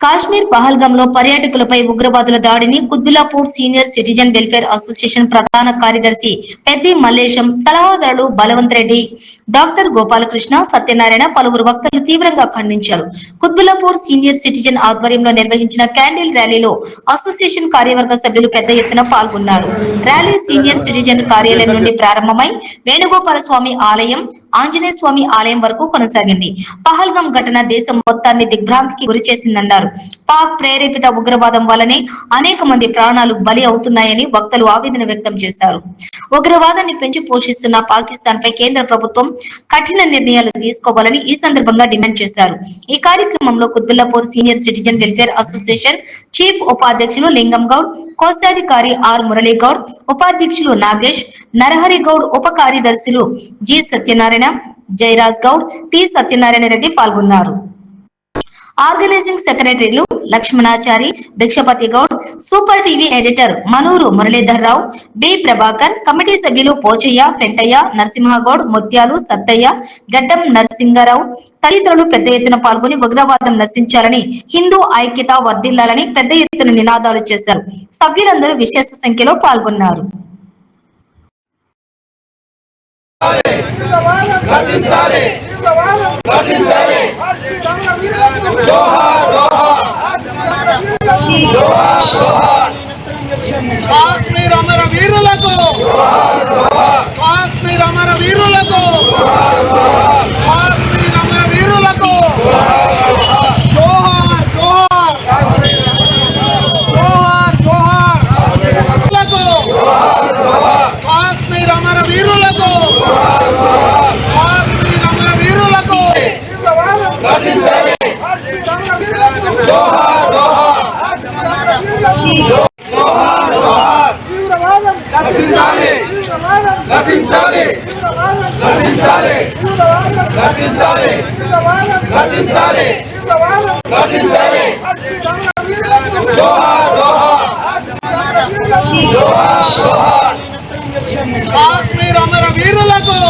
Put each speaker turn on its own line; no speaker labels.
కాశ్మీర్ పహల్గంలో పర్యాటకులపై ఉగ్రవాదుల దాడిని Quthbullapur senior citizen welfare association ప్రధాన కార్యదర్శి పెద్ది మల్లేశం సలహాదారులు బలవంత్ రెడ్డి డాక్టర్ గోపాలకృష్ణ సత్యనారాయణ పలువురు వక్తలు తీవ్రంగా ఖండించారు. కుత్బుల్లాపూర్ సీనియర్ సిటిజన్ ఆధ్వర్యంలో నిర్వహించిన క్యాండిల్ ర్యాలీలో అసోసియేషన్ కార్యవర్గ సభ్యులు పెద్ద ఎత్తున పాల్గొన్నారు. ర్యాలీ సీనియర్ సిటిజన్ కార్యాలయం నుండి ప్రారంభమై వేణుగోపాల స్వామి ఆలయం ఆంజనేయ స్వామి ఆలయం వరకు కొనసాగింది. పహల్గం ఘటన దేశం మొత్తాన్ని దిగ్భ్రాంతికి గురి చేసిందన్నారు పాక్ ప్రేరేపిత ఉగ్రవాదం వల్లనే అనేక మంది ప్రాణాలు బలి అవుతున్నాయని వక్తలు ఆవేదన వ్యక్తం చేశారు. ఉగ్రవాదాన్ని పెంచి పోషిస్తున్న పాకిస్తాన్ పై కేంద్ర ప్రభుత్వం కఠిన నిర్ణయాలు తీసుకోవాలని ఈ సందర్భంగా డిమాండ్ చేశారు. ఈ కార్యక్రమంలో Quthbullapur senior citizen welfare association chief ఉపాధ్యక్షులు లింగం గౌడ్ కోశాధికారి ఆర్ మురళీ గౌడ్ ఉపాధ్యక్షులు నాగేష్ నరహరి గౌడ్ ఉప కార్యదర్శులు జి సత్యనారాయణ జయరాజ్ గౌడ్ టి సత్యనారాయణ రెడ్డి పాల్గొన్నారు. ఆర్గనైజింగ్ సెక్రటరీలు Lakshmanachari Bhikshapathi Goud super TV editor Manuru Muralidhar Rao B Prabhakar committee సభ్యులు పోచయ్య పెంటయ్య నరసింహగౌడ్ ముత్యాలు సత్తయ్య గడ్డం నరసింగారావు తదితరులు పెద్ద ఎత్తున పాల్గొని ఉగ్రవాదం నశించాలని హిందూ ఐక్యత వర్ధిల్లాలని పెద్ద ఎత్తున నినాదాలు చేశారు. సభ్యులందరూ విశేష సంఖ్యలో పాల్గొన్నారు.
రచించాలి రచించాలి కాశ్మీర్ అమర వీరులకు! కాశ్మీర్ అమర వీరులకు! కాశ్మీర్ అమర వీరులకు! జోహార్ జోహార్! జోహార్ జోహార్! వీరులకు! కాశ్మీర్ అమర వీరులకు కాశ్మీర్ అమర వీరులకు రచించాలి జోహార్ జోహార్ రచించాలి రచించాలి రచించాలి రచించాలి రచించాలి రచించాలి జోహార్ జోహార్ కాశ్మీర్ అమర వీరులకు